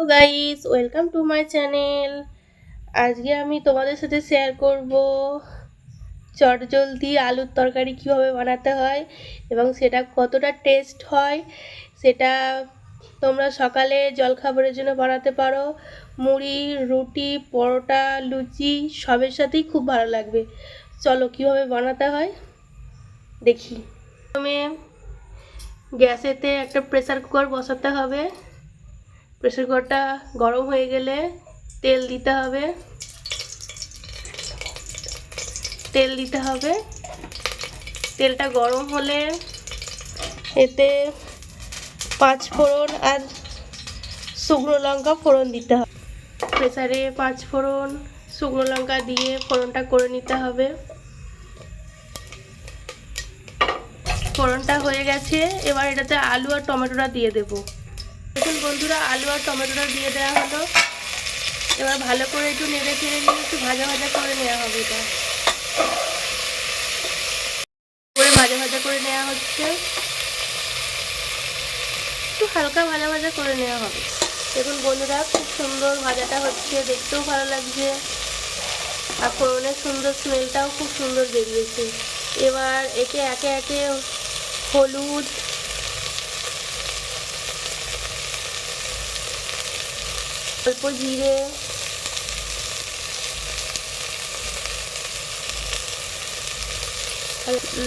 Guys welcome to my channel আজকে আমি তোমাদের সাথে শেয়ার করব চটজলদি আলুর তরকারি কীভাবে বানাতে হয় এবং সেটা কতটা টেস্ট হয়, সেটা তোমরা সকালে জলখাবারের জন্য বানাতে পারো। মুড়ি, রুটি, পরোটা, লুচি সবের সাথেই খুব ভালো লাগবে। চলো কীভাবে বানাতে হয়, দেখি। প্রথমে গ্যাসেতে একটা প্রেসার কুকার বসাতে হবে। প্রেসার কুকারটা গরম হয়ে গেলে তেল দিতে হবে। তেল দিতে হবে। তেলটা গরম হলে এতে পাঁচ ফোড়ন আর শুকনো লঙ্কা ফোড়ন দিতে হবে। প্রেসারে পাঁচ ফোড়ন শুকনো লঙ্কা দিয়ে ফোড়নটা করে নিতে হবে। ফোড়নটা হয়ে গেছে, এবার এটাতে আলু আর টমেটোটা দিয়ে দেবো। দেখুন বন্ধুরা, আলু আর টমেটোটা দিয়ে দেওয়া হলো। এবার ভালো করে একটু নেড়ে চেড়ে নিয়ে একটু ভাজা ভাজা করে নেওয়া হবে এটা। করে ভাজা ভাজা করে নেওয়া হচ্ছে। একটু হালকা ভাজা ভাজা করে নেওয়া হবে। দেখুন বন্ধুরা, খুব সুন্দর ভাজাটা হচ্ছে, দেখতেও ভালো লাগছে। আর ফোড়নের সুন্দর স্মেলটাও খুব সুন্দর বেরিয়েছে। এবার একে একে একে হলুদ অল্প জিরে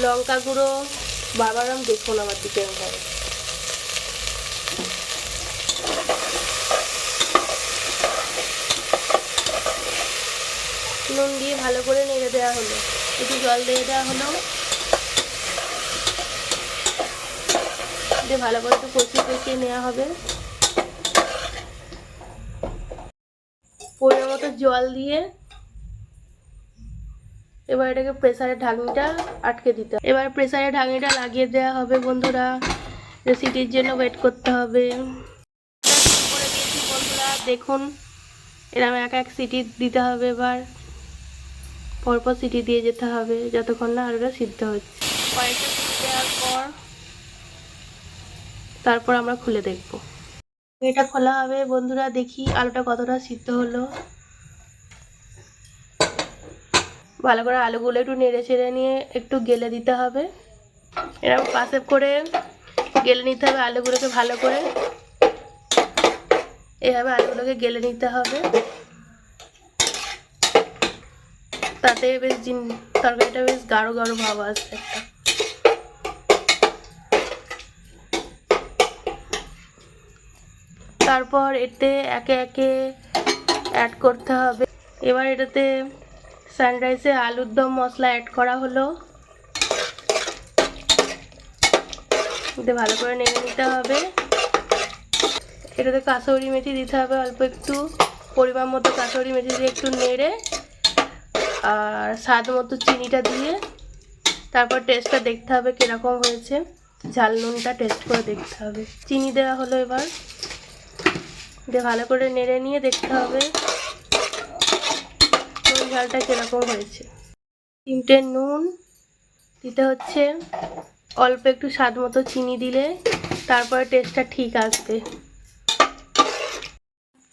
লঙ্কা গুঁড়ো বাবারাম দেখুন আমার দিকে নুন দিয়ে ভালো করে নেড়ে দেওয়া হলো। একটু জল দিয়ে দেওয়া হলো। ভালো করে একটু কষিয়ে কষিয়ে নেওয়া হবে পরিমাণ মতো জল দিয়ে এবার এটাকে প্রেসারের ঢাকনিটা আটকে দিতে হবে। এবার প্রেসারের ঢাকনিটা লাগিয়ে দেওয়া হবে বন্ধুরা। সিটির জন্য ওয়েট করতে হবে। বন্ধুরা, দেখুন এরকম এক এক সিটি দিতে হবে এবার। পরপর সিটি দিয়ে যেতে হবে, যতক্ষণ না আলুটা সিদ্ধ হচ্ছে। কয়েকটা সিটি দেওয়ার পর তারপর আমরা খুলে দেখব। এটা খোলা হবে বন্ধুরা, দেখি আলুটা কতটা সিদ্ধ হলো। ভালো করে আলুগুলো একটু নেড়ে চেড়ে নিয়ে একটু গেলে দিতে হবে। এরকম পাশে করে গেলে নিতে হবে আলুগুলোকে ভালো করে। এভাবে আলুগুলোকে গেলে নিতে হবে। তাতে বেশ তরকারিটা বেশ গাঢ় গাঢ় ভাব আসবে একটা। তারপর এতে একে একে অ্যাড করতে হবে। এবার এটাতে সানরাইসে আলুর দম মশলা অ্যাড করা হলো। ভালো করে নেড়ে নিতে হবে। এটাতে কাঁচৌরি মেথি দিতে হবে অল্প একটু। পরিমাণ মতো কাঁচৌরি মেথি দিয়ে একটু নেড়ে আর স্বাদ মতো চিনিটা দিয়ে তারপর টেস্টটা দেখতে হবে কীরকম হয়েছে। ঝাল নুনটা টেস্ট করে দেখতে হবে। চিনি দেওয়া হলো এবার। দিয়ে ভালো করে নেড়ে নিয়ে দেখতে হবে। ঝালটা কীরকম হয়েছে? তিনটে নুন, দিতে হচ্ছে অল্প একটু স্বাদ মতো চিনি দিলে তারপরে টেস্টটা ঠিক আসবে।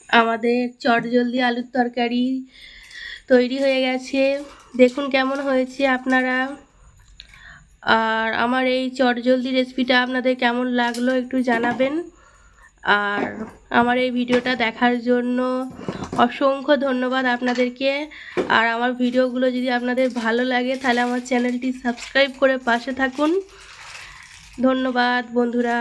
আমাদের চটজলদি আলুর তরকারি তৈরি হয়ে গেছে। দেখুন কেমন হয়েছে আপনারা। আর আমার এই চটজলদি রেসিপিটা আপনাদের কেমন লাগল একটু জানাবেন। আর আমার এই ভিডিওটা দেখার জন্য অসংখ্য ধন্যবাদ আপনাদেরকে। আর আমার ভিডিওগুলো যদি আপনাদের ভালো লাগে, তাহলে আমার চ্যানেলটি সাবস্ক্রাইব করে পাশে থাকুন। ধন্যবাদ, বন্ধুরা।